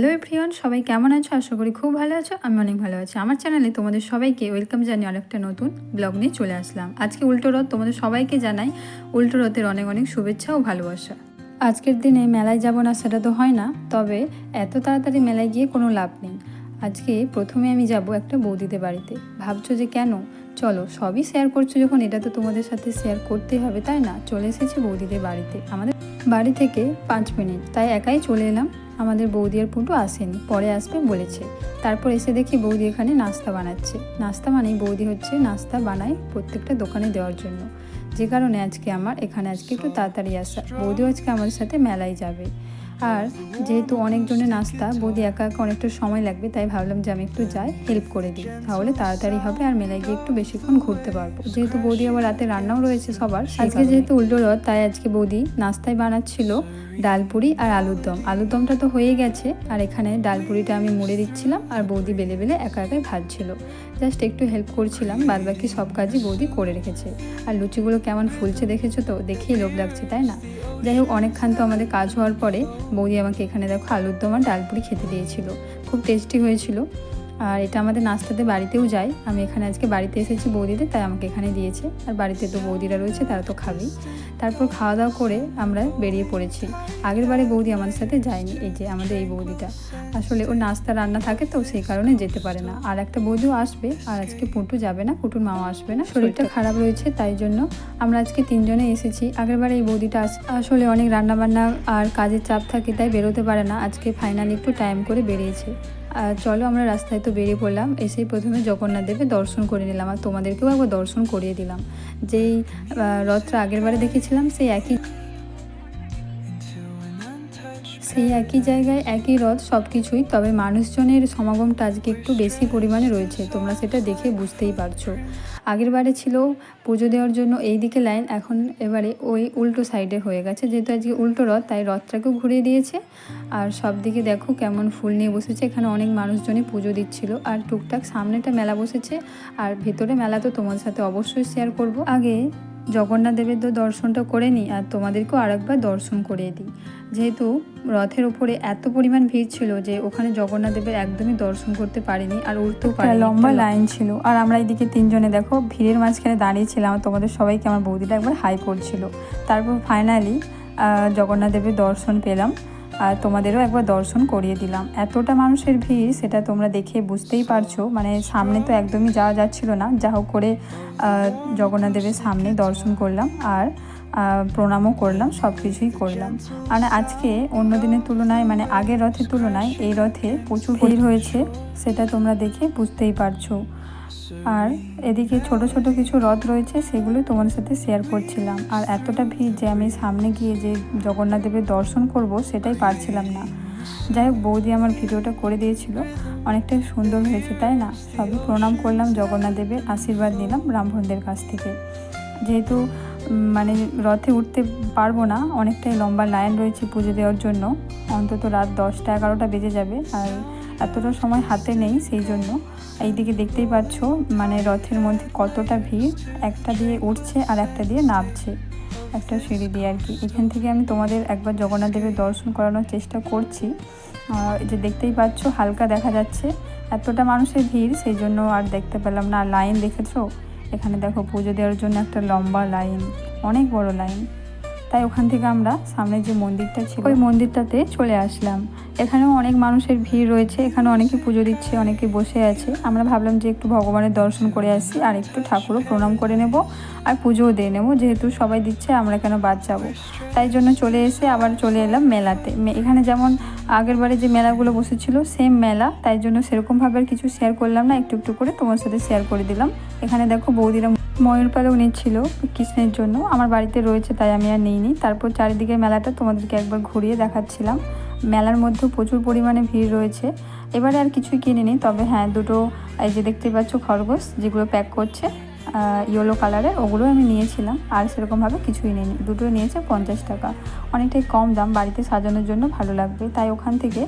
Hello everyone, সবাই কেমন আছো? আশা করি খুব ভালো আছো, আমি অনেক ভালো আছি। আমার চ্যানেলে তোমাদের সবাইকে ওয়েলকাম জানিয়ে আরেকটা নতুন ব্লগ নিয়ে চলে আসলাম। আজকে উল্টো রথ তোমাদের সবাইকে জানাই, উল্টো রথের অনেক অনেক শুভেচ্ছা ও ভালোবাসা। আজকের দিনে মেলায় যাব না সেটা তো হয় না, তবে এত তাড়াতাড়ি মেলায় গিয়ে কোনো লাভ নেই। আজকে প্রথমে আমি যাব একটা বৌদিদের বাড়িতে। ভাবছ যে কেন? চলো, সবই শেয়ার করছ যখন, এটা তো তোমাদের সাথে শেয়ার করতেই হবে, তাই না? চলে এসেছি বৌদিদের বাড়িতে। আমাদের বাড়ি থেকে পাঁচ মিনিট, তাই একাই চলে এলাম। আমাদের বৌদি আর পুটু আসেনি, পরে আসবে বলেছে। তারপর এসে দেখি বৌদি এখানে নাস্তা বানাচ্ছে। নাস্তা মানেই বৌদি হচ্ছে নাস্তা বানায় প্রত্যেকটা দোকানে দেওয়ার জন্য। যে কারণে আজকে আমার, এখানে আজকে একটু তাড়াতাড়ি আসা। বৌদিও আজকে আমাদের সাথে মেলায় যাবে। আর যেহেতু অনেকজনের নাস্তা বৌদি একা একা অনেকটা সময় লাগবে তাই ভাবলাম যে আমি একটু যাই হেল্প করে দিই। তাহলে তাড়াতাড়ি হবে আর মেলায় গিয়ে একটু বেশিক্ষণ ঘুরতে পারব। যেহেতু বৌদি আবার রাতে রান্নাও রয়েছে সবার আজকে যেহেতু উল্টো রথ তাই আজকে বৌদি নাস্তায় বানাচ্ছিল ডালপুরি আর আলুর দম। আলুর দমটা তো হয়ে গেছে আর এখানে ডালপুরিটা আমি মুড়ে দিচ্ছিলাম আর বৌদি বেলে বেলে একা একাই ভাজছিল। জাস্ট একটু হেল্প করছিলাম বাদ বাকি সব কাজই বৌদি করে রেখেছে। আর লুচিগুলো কেমন ফুলছে দেখেছ তো? দেখেই লোভ লাগছে তাই না? যাই হোক অনেকক্ষণ তো আমাদের কাজ হওয়ার পরে বৌদি আমাকে এখানে দেখো আলুর দম ডালপুরি খেতে দিয়েছিল। খুব টেস্টি হয়েছিল। আর এটা আমাদের নাস্তাতে বাড়িতেও যায়। আমি এখানে আজকে বাড়িতে এসেছি বৌদিদের তাই আমাকে এখানে দিয়েছে। আর বাড়িতে তো বৌদিরা রয়েছে তারা তো খাবেই। তারপর খাওয়া দাওয়া করে আমরা বেরিয়ে পড়েছি। আগের বারে বৌদি আমাদের সাথে যায়নি এই যে আমাদের এই বৌদিটা। আসলে ওর নাস্তা রান্না থাকে তো সেই কারণে যেতে পারে না। আর একটা বৌদিও আসবে আর আজকে পুটু যাবে না পুটুর মাও আসবে না। শরীরটা খারাপ রয়েছে তাই জন্য আমরা আজকে তিনজনে এসেছি। আগের বারে এই বৌদিটা আস- আসলে অনেক রান্নাবান্না আর কাজের চাপ থাকে তাই বেরোতে পারে না। আজকে ফাইনালি একটু টাইম করে বেরিয়েছে। আর চলো আমরা রাস্তায় তো বেরিয়ে পড়লাম। এসেই প্রথমে জগন্নাথ দেবের দর্শন করে নিলাম আর তোমাদেরকেও একবার দর্শন করিয়ে দিলাম। যেই রথটা আগের বারে দেখেছিলাম, সেই একই সেই একই জায়গায় একই রথ সব কিছুই তবে মানুষজনের সমাগমটা আজকে একটু বেশি পরিমাণে রয়েছে। তোমরা সেটা দেখে বুঝতেই পারছ। আগের বারে ছিল পুজো দেওয়ার জন্য এই দিকে লাইন, এখন এবারে ওই উল্টো সাইডে হয়ে গেছে। যেহেতু আজকে উল্টো রথ, তাই রথটাকেও ঘুরিয়ে দিয়েছে। আর সব দিকে দেখো কেমন ফুল নিয়ে বসেছে। এখানে অনেক মানুষজনই পুজো দিচ্ছিল। আর টুকটাক সামনেটা মেলা বসেছে। আর ভেতরে মেলা তো তোমার সাথে অবশ্যই শেয়ার করব। আগে জগন্নাথ দেবের তো দর্শনটা করে নিই আর তোমাদেরকেও আরেকবার দর্শন করিয়ে দিই। যেহেতু রথের ওপরে এত পরিমাণ ভিড় ছিল যে ওখানে জগন্নাথ দেবের একদমই দর্শন করতে পারিনি আর উঠতেও পারি লম্বা লাইন ছিল। আর আমরা এইদিকে তিনজনে দেখো ভিড়ের মাঝখানে দাঁড়িয়েছিলাম তোমাদের সবাইকে আমার বৌদিটা একবার হাই করছিল। তারপর ফাইনালি জগন্নাথ দেবের দর্শন পেলাম। আর তোমাদেরও একবার দর্শন করিয়ে দিলাম। এতটা মানুষের ভিড়, সেটা তোমরা দেখে বুঝতেই পারছ। মানে সামনে তো একদমই যাওয়া যাচ্ছিল না। যা হোক করে জগন্নাথ দেবের সামনে দর্শন করলাম আর প্রণামও করলাম সব কিছুই করলাম। আর আজকে অন্য দিনের তুলনায় মানে আগের রথের তুলনায় এই রথে প্রচুর ভিড় হয়েছে, সেটা তোমরা দেখে বুঝতেই পারছ। আর এদিকে ছোট ছোট কিছু রথ রয়েছে, সেগুলো তোমার সাথে শেয়ার করছিলাম। আর এতটা ভিড় যে আমি সামনে গিয়ে যে জগন্নাথ দেবের দর্শন করব, সেটাই পারছিলাম না। যাই হোক, বৌদি আমার ভিডিওটা করে দিয়েছিল। অনেকটাই সুন্দর হয়েছে, তাই না? সবই প্রণাম করলাম জগন্নাথ দেবের আশীর্বাদ নিলাম ব্রাহ্মণদের কাছ থেকে। যেহেতু মানে রথে উঠতে পারব না, অনেকটাই লম্বা লাইন রয়েছে পুজো দেওয়ার জন্য। অন্তত রাত দশটা এগারোটা বেজে যাবে, আর এতটা সময় হাতে নেই, সেই জন্য। এইদিকে দেখতেই পাচ্ছ মানে রথের মধ্যে কতটা ভিড়। একটা দিয়ে উঠছে আর একটা দিয়ে নামছে। একটা সিঁড়ি দিয়ে আর কি। এখান থেকে আমি তোমাদের একবার জগন্নাথ দেবের দর্শন করানোর চেষ্টা করছি। যে দেখতেই পাচ্ছ, হালকা দেখা যাচ্ছে। এতটা মানুষের ভিড়, সেই জন্য আর দেখতে পেলাম না। লাইন দেখেছ? এখানে দেখো, পুজো দেওয়ার জন্য একটা লম্বা লাইন, অনেক বড় লাইন। তাই ওখান থেকে আমরা সামনে যে মন্দিরটা ছিল, ওই মন্দিরটাতে চলে আসলাম। এখানেও অনেক মানুষের ভিড় রয়েছে, এখানে অনেকে পুজো দিচ্ছে, অনেকে বসে আছে। আমরা ভাবলাম যে একটু ভগবানের দর্শন করে আসি, আর একটু ঠাকুরও প্রণাম করে নেব, আর পুজোও দিয়ে নেব। যেহেতু সবাই দিচ্ছে, আমরা কেন বাদ যাব? তাই জন্য চলে এসে আবার চলে এলাম মেলাতে। এখানে যেমন আগের বারে যে মেলাগুলো বসেছিল সেম মেলা। তাই জন্য সেরকমভাবে কিছু শেয়ার করলাম না, একটু একটু করে তোমার সাথে শেয়ার করে দিলাম। এখানে দেখো বৌদিরা ময়ূর পালেও নিচ্ছিল কৃষ্ণের জন্য। আমার বাড়িতে রয়েছে, তাই আমি আর নিইনি। তারপর চারিদিকে মেলাটা তোমাদেরকে একবার ঘুরিয়ে দেখাচ্ছিলাম। মেলার মধ্যেও প্রচুর পরিমাণে ভিড় রয়েছে। এবারে আর কিছুই কিনিনি, তবে হ্যাঁ দুটো এই যে দেখতে পাচ্ছ খরগোশ যেগুলো প্যাক করছে ইয়েলো কালারের ওগুলো আমি নিয়েছিলাম। আর সেরকমভাবে কিছুই নিইনি, দুটো নিয়েছে পঞ্চাশ টাকা। অনেকটাই কম দাম, বাড়িতে সাজানোর জন্য ভালো লাগবে। তাই ওখান থেকে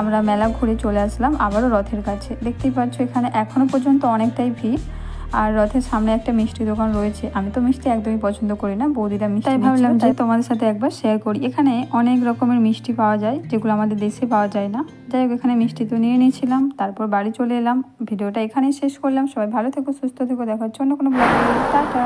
আমরা মেলা ঘুরে চলে আসলাম, আবারও রথের কাছে। দেখতেই পাচ্ছ এখানে এখনও পর্যন্ত অনেকটাই ভিড়। আর রথের সামনে একটা মিষ্টি দোকান রয়েছে। আমি তো মিষ্টি একদমই পছন্দ করি না বৌদিরা মিষ্টি তাই ভাবলাম যে তোমাদের সাথে একবার শেয়ার করি। এখানে অনেক রকমের মিষ্টি পাওয়া যায় যেগুলো আমাদের দেশে পাওয়া যায় না। যাই হোক এখানে মিষ্টি তো নিয়ে নিয়েছিলাম তারপর বাড়ি চলে এলাম। ভিডিওটা এখানেই শেষ করলাম। সবাই ভালো থেকো সুস্থ থেকো দেখার জন্য কোনো ব্লগ টাটা!